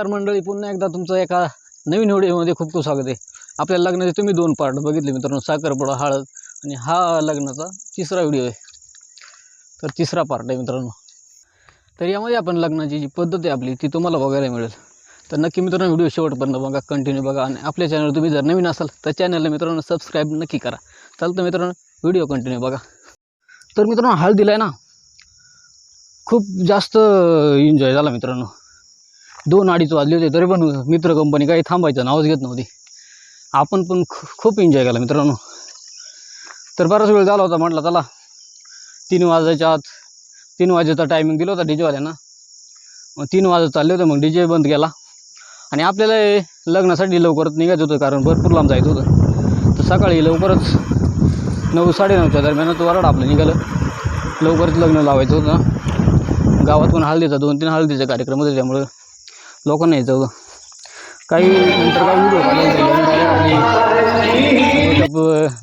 तर मंडळी पुन्हा एकदा तुमचं एका नवीन व्हिडिओमध्ये खूप खूप स्वागत आहे. आपल्या लग्नाचे तुम्ही दोन पार्ट बघितले मित्रांनो साखरपुडा हळद आणि हा लग्नाचा तिसरा व्हिडिओ आहे. तर तिसरा पार्ट आहे मित्रांनो. तर यामध्ये आपण लग्नाची जी पद्धत आहे आपली ती तुम्हाला बघायला मिळेल. तर नक्की मित्रांनो व्हिडिओ शेवटपर्यंत बघा कंटिन्यू बघा आणि आपल्या चॅनल तुम्ही जर नवीन असाल तर चॅनलला मित्रांनो सबस्क्राईब नक्की करा. चालतं मित्रांनो व्हिडिओ कंटिन्यू बघा. तर मित्रांनो हळदीला आहे ना? खूप जास्त एन्जॉय झाला मित्रांनो. दोन अडीच वाजले होते तरी पण मित्र कंपनी काही थांबायचं नावच घेत नव्हती. आपण पण खूप एन्जॉय केला मित्रांनो. तर बराच वेळ झाला होता म्हटलं चला तीन वाजायच्या आत तीन वाजेचा टायमिंग दिला होता डीजेवाल्यांना मग तीन वाजत चालले होते मग डीजे बंद केला. आणि आपल्याला लग्नासाठी लवकरच निघायचं होतं कारण भरपूर लांब जायचं होतं. तर सकाळी लवकरच नऊ साडेनऊच्या दरम्यान वराड आपलं निघालं. लवकरच लग्न लावायचं होतं. गावात पण हळदीचा दोन तीन हळदीचे कार्यक्रम होते त्यामुळं लोकांना याचं काही नंतर काही व्हिडिओ काढले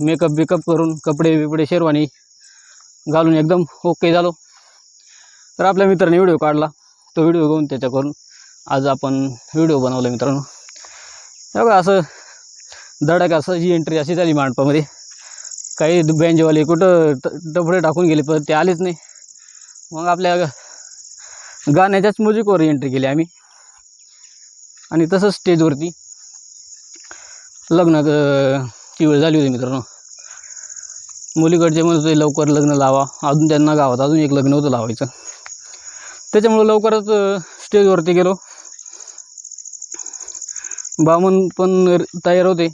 मेकअप बिकअप करून कपडे बिपडे शेरवानी घालून एकदम ओके झालो. तर आपल्या मित्राने व्हिडिओ काढला. तो व्हिडिओ घेऊन त्याच्या करून आज आपण व्हिडिओ बनवला मित्रांनो. बघा असं धडक असं जी एंट्री अशी झाली मांडपामध्ये. काही बँजेवाले कुठं डबडे टाकून गेले पण ते आलेच नाही. मग आपल्या गाण्याच्याच म्युझिकवर एंट्री केली आम्ही. आणि तसंच स्टेजवरती लग्न ती वेळ झाली होती मित्रांनो. मुलीकडचे म्हणत होते लवकर लग्न लावा. अजून त्यांना गावात अजून एक लग्न होतं लावायचं. त्याच्यामुळं लवकरच स्टेजवरती गेलो. बामण पण तयार होते.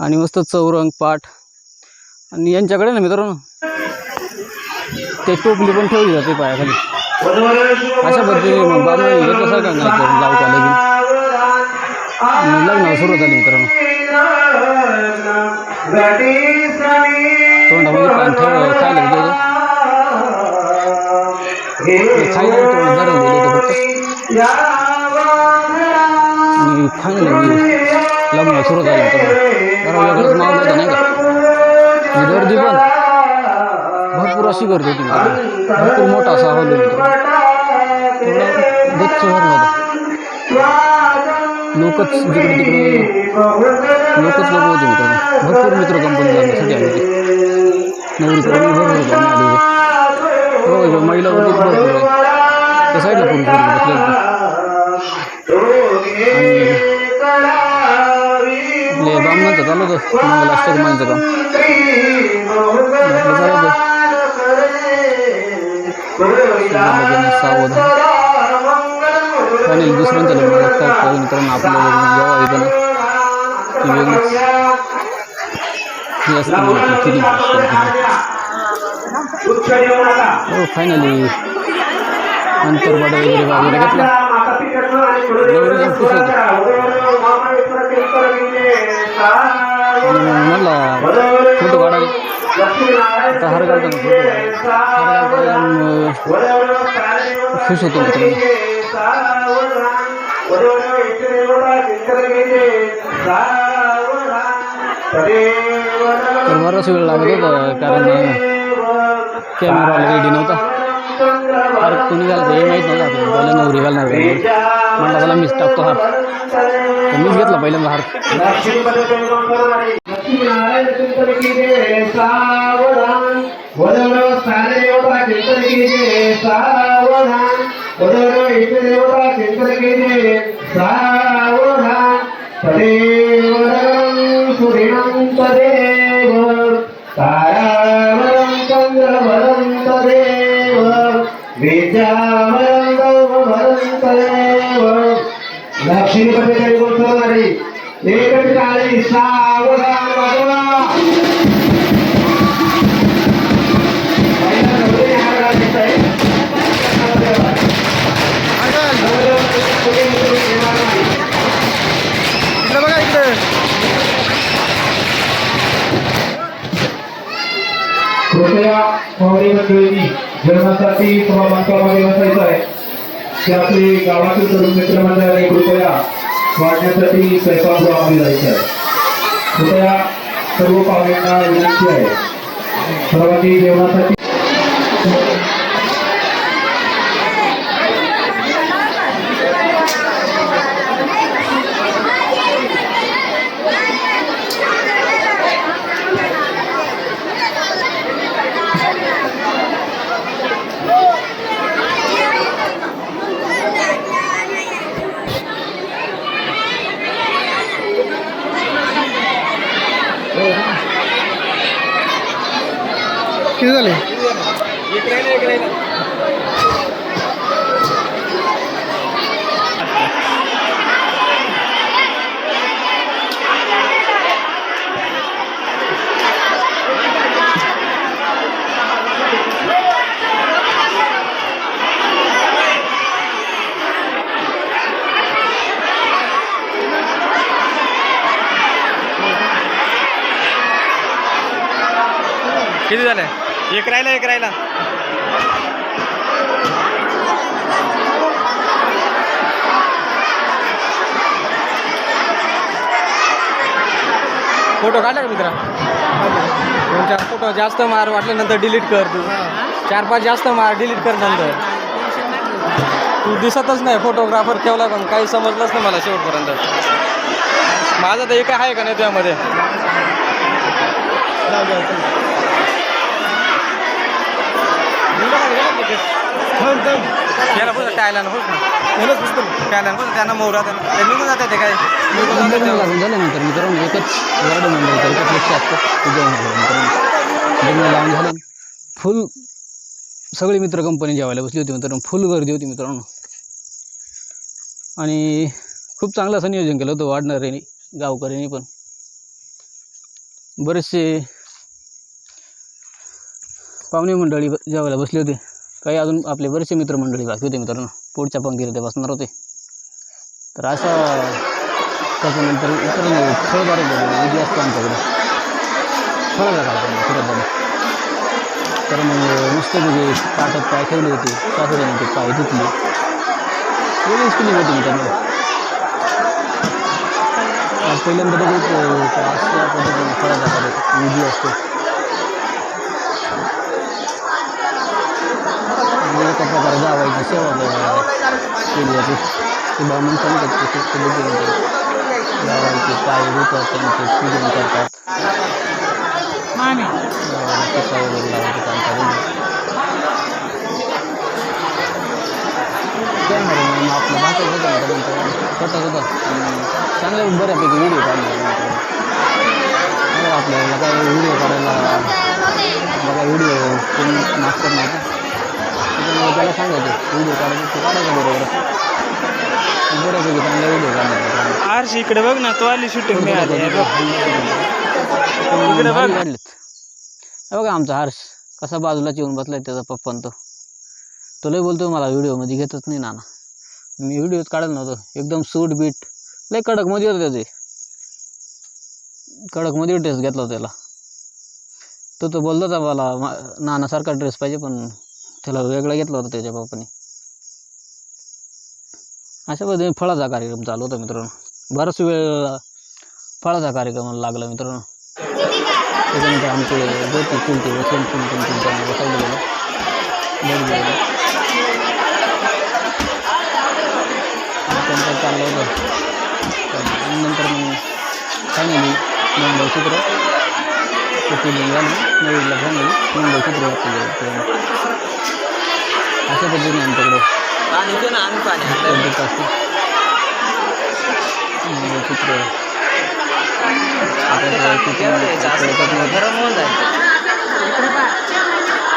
आणि मस्त चौरंग पाठ. आणि यांच्याकडे ना मित्रांनो ते टोपली पण ठेवली जाते पायाखाली. अशा पद्धतीने मग बाबा याच्यासारखं नाही करून लावू का लगीन आणि लग्नाला सुरुवात झाली मित्रांनो. तोंडामध्ये पाणी ठेव खायला ते खायला तोंड जरा गेलो होतो फक्त. आणि फायनली लग्नाला सुरुवात झाली मित्रांनो. मावलं नाही का? गर्दी पण. भरपूर करतो गर्दी भरपूर मोठा असा हॉल गच्च भरला होता. लोकच जिकडे तिकडे लोकच लोक होते मित्रांनो भरपूर मित्र कंपनी जाण्यासाठी आले होते. नवरीकडे भरपूर होते आम्ही आले होते. हो, हो महिला वगैरे भरपूर आहे त्या साईडला फोन करून बसले होते आणि बामणाचं चालू होतं. मंगलाष्टक मानायचं काम. चालू होतं. लग्न सावध फायनली दुसऱ्यांच्या काय काय मित्रांनो आपलं लग्न जेव्हा येतं ती वेगळीच. हे असते फिलिंग हो फायनली अंतरवाडा वगैरे वगैरे घेतला. आणि मग म्हणला फोटो काढायला. आता हार घालताना खुश होतो तर. बराच वेळ लागत होता कारण कॅमेरा रेडी नव्हता. हार कोणी झालं हे माहीत नव्हतं आपल्याला नवरी घालणार म्हणलं म्हणला त्याला मीच टाकतो हा. मीच घेतला पहिल्यांदा हार लक्ष्मीपती नाही एकच काळी सावधान वाजवा. कृपया पाहुणे मंडळी जेवणासाठी सभामंचामध्ये बसायचं आहे ते आपले गावातील तरुण मित्रमंडळाने कृपया वाढण्यासाठी स्वयंपाकगृहामध्ये जायचं आहे. कृपया सर्व पाहुण्यांना विनंती आहे. सर्वांनी जेवणासाठी किती झाले राहिला फोटो काढला का मित्रा? दोन चार फोटो जास्त मार वाटल्यानंतर डिलीट कर तू. चार पाच जास्त मार डिलीट कर नंतर. तू दिसतच नाही फोटोग्राफर ठेवला पण काही समजलंच नाही मला शेवटपर्यंत. माझं तर एक आहे का नाही तुझ्यामध्ये? याला बोल टायला बोल ना टायला बोल त्यांना मोहरा त्यांना ते निघून जाते ते काय? निघून जाते लग्न ते. लागून झाल्यानंतर मित्रांनो एकच वर्ड मंडळीचं एकच लक्ष असतं की जेवण करून मित्रांनो लग्न लावून झालं. फुल सगळी मित्र कंपनी जेवायला बसली होती मित्रांनो. फुल गर्दी होती मित्रांनो. आणि खूप चांगलं असं नियोजन केलं होतं वाढणाऱ्यांनी गावकऱ्यांनी पण. बरेचसे पाहुणे मंडळी जेवायला बसले होते. काही अजून आपले बरेचसे मित्रमंडळी बाकी होते मित्रांनो. पुढच्या पंक्तीला ते बसणार होते. तर अशा त्याच्यानंतर इतर फळबारे विधी असतो आमच्याकडे. फळाचा कार्यक्रम सुरत तर मग नुसते तुझे ताटात पाय ठेवले होते. सासऱ्याने ते पाय धुतले. वेगळीच केली होती मित्रांनो. पहिल्यांदा बघू का अशा पद्धतीने फळाचा कार्य विधी असतो. एका प्रकारे जावायची सेवा क- केली जाते ते ब्राह्मण सांगतात की ते पद्धतीने ते जावायचे पाय धुतात त्यांचे पूजन करतात गावाला टिपा वगैरे लावायचं काम चालू आहे. काय म्हणणार मग आपलं भाषा होतं ना त्यानंतर स्वतःच होतं चांगल्या बऱ्यापैकी व्हिडिओ काढले आपल्याला काय व्हिडिओ काढायला बघा व्हिडिओ कोणी मास्टर नव्हतं त्याच्यामुळे त्याला सांगायचं व्हिडिओ काढायचं तो काढायचा बरोबर बऱ्यापैकी चांगला व्हिडिओ काढला आरशी इकडे बघ ना तो आली शूटिंग मिळाली. बघ. इकडे बघ. काढलेत बघा आमचा हर्ष कसा बाजूलाच येऊन बसलाय त्याचा पप्पा तो. तो लय बोलतो मला व्हिडिओमध्ये घेतच नाही नाना. मी व्हिडिओत काढत नव्हतो. एकदम सूट बीट. लय कडकमध्ये होतं त्याचे. कडकमध्ये ड्रेस घेतला त्याला. तो तो बोलतो मला नानासारखा ड्रेस पाहिजे पण त्याला वेगळा घेतला होता त्याच्या बापाने अशा पद्धतीने फळाचा कार्यक्रम चालू होता मित्रांनो बराच वेळ फळाचा कार्यक्रम लागला मित्रांनो त्याच्यानंतर आमचे ज्योती चुलते वसंत चुलते त्यांना बसवलं गेलं बरं गेलं त्यांचं चाललं होतं नंतर मग फायनली मुंबई चित्र ते फिलिंग नवीनला फायनली मुंबई चित्र घातलं अशा पद्धतीने आमच्याकडे पद्धत असते मुंबई चित्र आता चित्र गरम होऊन जाईल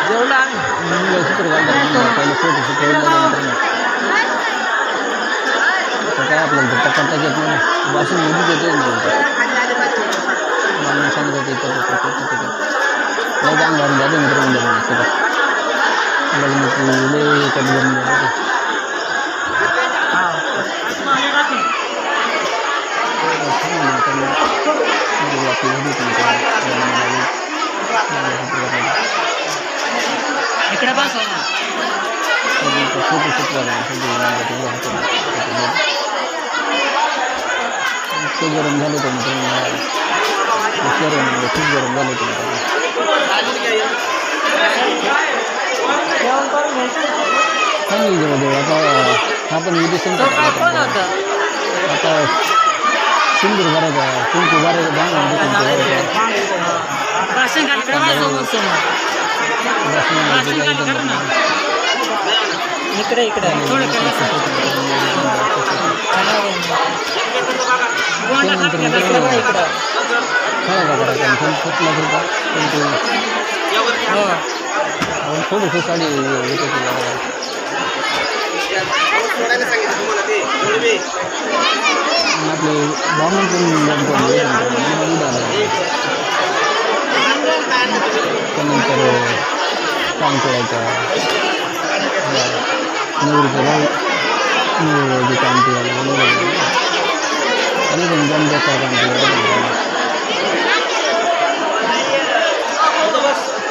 जेवलं आम्ही मुंबई चित्र काढतात पहिले फोटो शूट त्यानंतर तर काय आपल्याला ते पकडता येत नाही ना वाशिंग मध्येच येते ना मला सांगत होते इथं तिथं तिथं तिथं लय चांगलं घालून जाते मित्र मंडळी तिथं लग्नाची लय कधी जमून जाते इकडे बस फोटो शूट इतकं गरम झालं होतं मित्रांनो शहरामध्ये खूप गरम झालं होतं मित्रांनो चांगली जवळजवळ आता आपण विदेश आता सिंदूर भरायचा कुंकू भरायचं बांगडा कुंकू भरायचा इकडे इकडे थोडं त्यानंतर मित्रांनो फळाचा करायचा आणि फळ फुटला फुटला पण ते आपण थोडीशी साडी येते तुला. आणि आपले बामण पण जमतो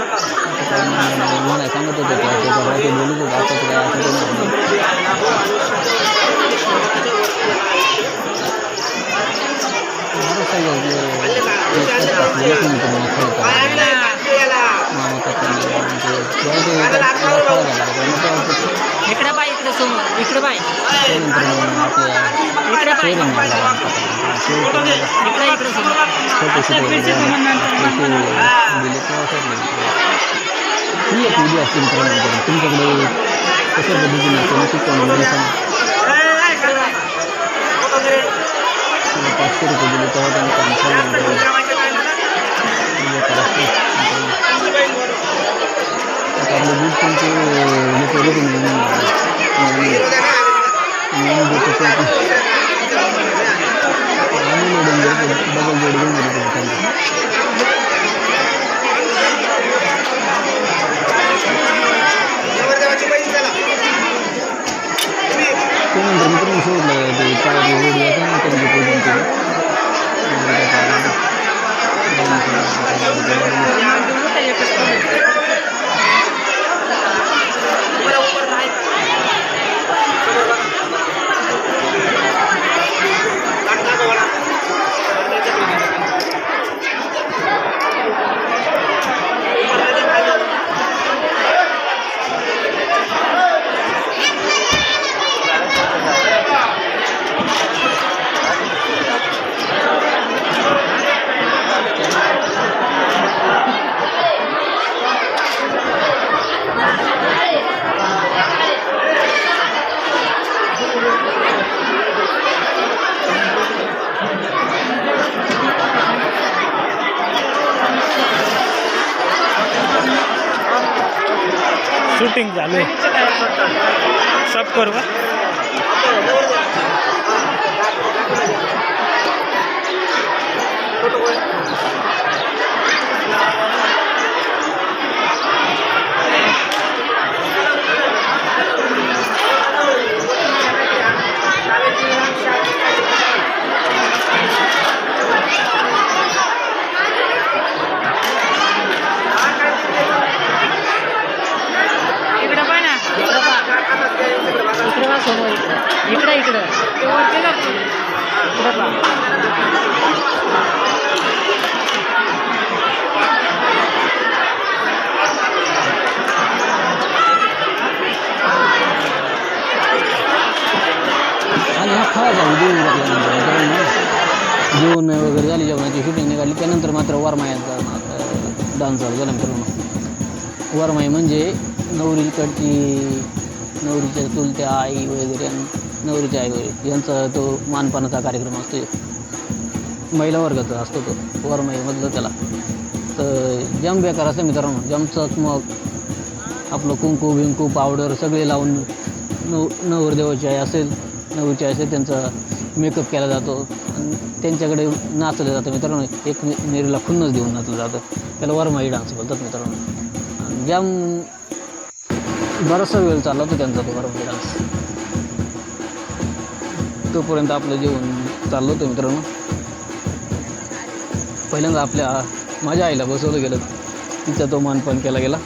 नाही सांगत होते ते बोलत होते आता तुला असं इकडे इकडे समोर. इकडे इकडे इकडे इकडे समोर ही एक विधी असते मित्रांनो तुमच्याकडे कशा पद्धतीने असते नक्की कॉमेंटमध्ये सांगा तुम्ही पाचशे रुपये दिले तेव्हा त्यांनी काम चालू आता आपलं दूध तुमचे लोक लोक मिळून मिळून देतो ते आम्ही लोडून देतो डबल जोड घेऊन त्यानंतर मित्रांनो सोडलं ते पायाची रोड यायचं नंतर मी पोहोचून केलं शूटिंग चालू सब करू का? इकडे पाय ना इकडे पा इकडे पा समोर इकडे इकडे इकडे इकडे पा आणि हा खायचा देऊन टाकल्यानंतर मित्रांनो जेवण वगैरे शूटिंग निघाली. त्यानंतर मात्र वरमायाचा डान्स झाला झाला मित्रांनो वरमाई म्हणजे नवरीकडची नवरीच्या चुलत्या आई वगैरे आणि नवरीच्या आई वगैरे. यांचा तो मानपानाचा कार्यक्रम असतो महिला वर्गाचा असतो तो वरमाईमधलं त्याला. तर जम बेकार असं मित्रांनो. जमचंच मग आपलं कुंकू बिंकू पावडर सगळे लावून नव नवरदेवाची आई असेल नवरीची आई असेल त्यांचा मेकअप केला जातो. आणि त्यांच्याकडे नाचलं जातं मित्रांनो. एक मेरीला नेरीला खुन्नच देऊन नाचलं जातं. त्याला वरमाई डान्स बोलतात मित्रांनो. आणि बराचसा वेळ चालला होता त्यांचा तो वरमाई डान्स तोपर्यंत आपलं जेवण चाललं होतं मित्रांनो. पहिल्यांदा आपल्या माझ्या आईला बसवलं गेलं. तिचा तो मानपान केला गेला.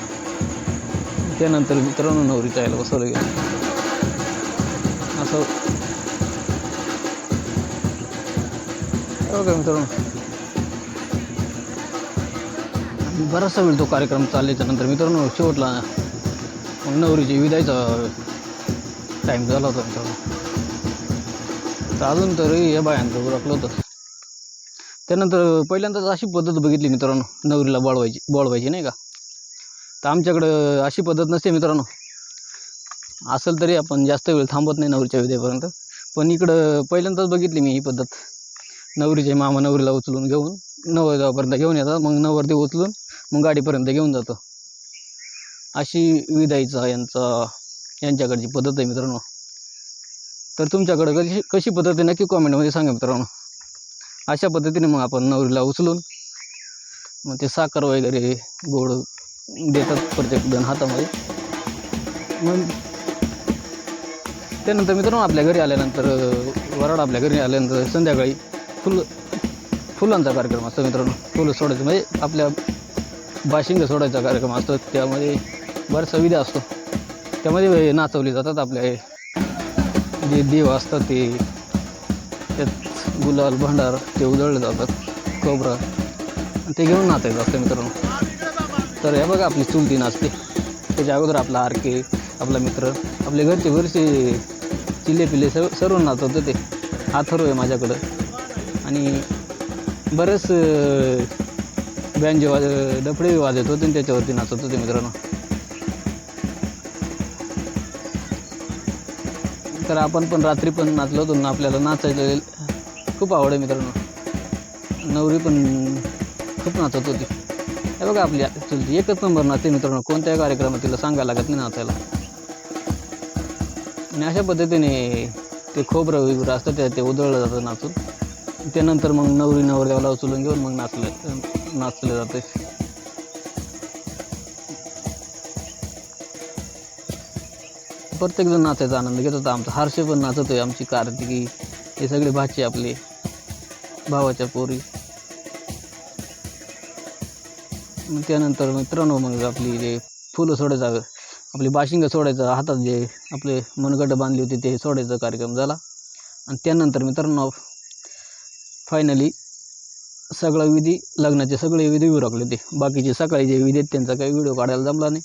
त्यानंतर मित्रांनो नवरीच्या आईला बसवलं गेलं. असं ओके मित्रांनो बराचसा वेळ तो कार्यक्रम चालल्याच्या नंतर मित्रांनो शेवटला मग नवरीची विदायचा टाईम झाला होता मित्रांनो. तर अजून तरी या बायांचं उरकलं होतं. त्यानंतर पहिल्यांदाच अशी पद्धत बघितली मित्रांनो नवरीला बोळवायची बोळवायची नाही का? तर आमच्याकडं अशी पद्धत नसते मित्रांनो. असेल तरी आपण जास्त वेळ थांबत नाही नवरीच्या विद्यापर्यंत पण इकडं पहिल्यांदाच बघितली मी ही पद्धत. नवरीचे मामा नवरीला उचलून घेऊन नवरदेवापर्यंत घेऊन येतात. मग नवरदेव उचलून मग गाडीपर्यंत घेऊन जातो. अशी विदाईचा यांचा यांच्याकडची पद्धत आहे मित्रांनो. तर तुमच्याकडं कशी कशी पद्धत आहे नक्की कॉमेंटमध्ये सांगा मित्रांनो. अशा पद्धतीने मग आपण नवरीला उचलून मग ते साखर वगैरे गोड देतात प्रत्येक जण हातामध्ये. मग त्यानंतर मित्रांनो आपल्या घरी आल्यानंतर वराड आपल्या घरी आल्यानंतर संध्याकाळी फुल फुलांचा कार्यक्रम असतो मित्रांनो. फुलं सोडायचं म्हणजे आपल्या बाशिंग सोडायचा कार्यक्रम असतो. त्यामध्ये बराचसा विधा असतो. त्यामध्ये नाचवली जातात आपल्या जे देव असतात ते त्यात गुलाल भांडार ते उधळले जातात. कोबरा ते घेऊन नाचायचं असतं मित्रांनो. तर हे बघा आपली चुलती नाचते. त्याच्या अगोदर आपला आरके आपला मित्र आपले घरचे घरचे चिल्ले पिल्ले सर्व सर्व नाचवतं ते. हाथरो आहे माझ्याकडं. आणि बरेच बँजे वाज डफडे वाजत होते आणि त्याच्यावरती नाचत होते मित्रांनो. तर आपण पण रात्री पण नाचलो होतो ना आपल्याला नाचायचं खूप आवड आहे मित्रांनो. नवरी पण खूप नाचत होती. हे बघा आपली चुलती एकच नंबर नाचते मित्रांनो. कोणत्याही कार्यक्रमात तिला सांगायला लागत नाही नाचायला. आणि अशा पद्धतीने ते खोबरं वगैरे असतं त्या ते उधळलं जातं नाचून. त्यानंतर मग नवरी नवरदेवाला उचलून घेऊन मग नाचलं नाचलं जाते. प्रत्येकजण नाचायचा आनंद घेत होता आमचा. हारशे पण नाचत आहे आमची कार्तिकी. हे सगळे भाचे आपले भावाच्या पोरी. मग त्यानंतर मित्रांनो मग आपली जे फुलं सोडायचं आपली बाशिंग सोडायचं हातात जे आपले मनगट बांधली होती ते सोडायचा कार्यक्रम झाला. आणि त्यानंतर मित्रांनो फायनली सगळा विधी लग्नाचे सगळे विधी उरकले होते. बाकीचे सकाळी जे विधी आहेत त्यांचा काही व्हिडिओ काढायला जमला नाही.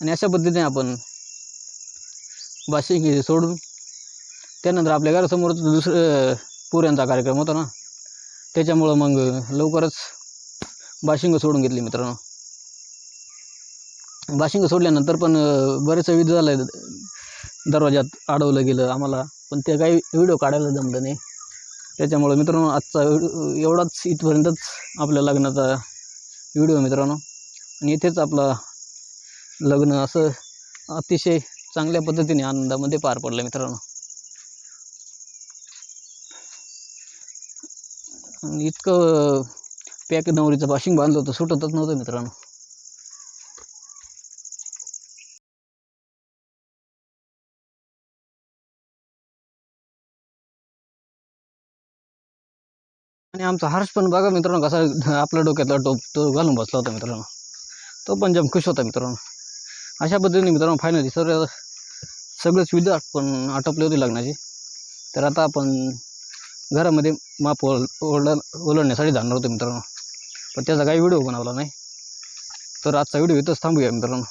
आणि अशा पद्धतीने आपण बाशिंगी सोडून त्यानंतर आपल्या घरासमोर दुसरं पुऱ्यांचा कार्यक्रम होता ना. त्याच्यामुळं मग लवकरच बाशिंग सोडून घेतली मित्रांनो. बाशिंग सोडल्यानंतर पण बरेच विध झालं. दरवाजात अडवलं गेलं आम्हाला पण ते काही व्हिडिओ काढायला जमलं नाही. त्याच्यामुळं मित्रांनो आजचा व्हिडिओ एवढाच इथपर्यंतच आपल्या लग्नाचा व्हिडिओ मित्रांनो. आणि इथेच आपला लग्न असं अतिशय चांगल्या पद्धतीने आनंदामध्ये पार पडलं मित्रांनो. आणि इतकं पॅक नवरीचं बाशिंग बांधलं होतं सुटतच नव्हतं मित्रांनो. आणि आमचा हर्ष पण बघा मित्रांनो कसा आपल्या डोक्यातला टोप तो घालून बसला होता मित्रांनो. तो पण जम खुश होता मित्रांनो. अशा पद्धतीने मित्रांनो फायनली सर सगळेच सुविधा पण आटोपले होते लग्नाचे. तर आता आपण घरामध्ये माप ओल ओढ ओलांडण्यासाठी जाणार होतो मित्रांनो. पण त्याचा काही व्हिडिओ बनवला नाही. तर आजचा व्हिडिओ इथंच थांबूया मित्रांनो.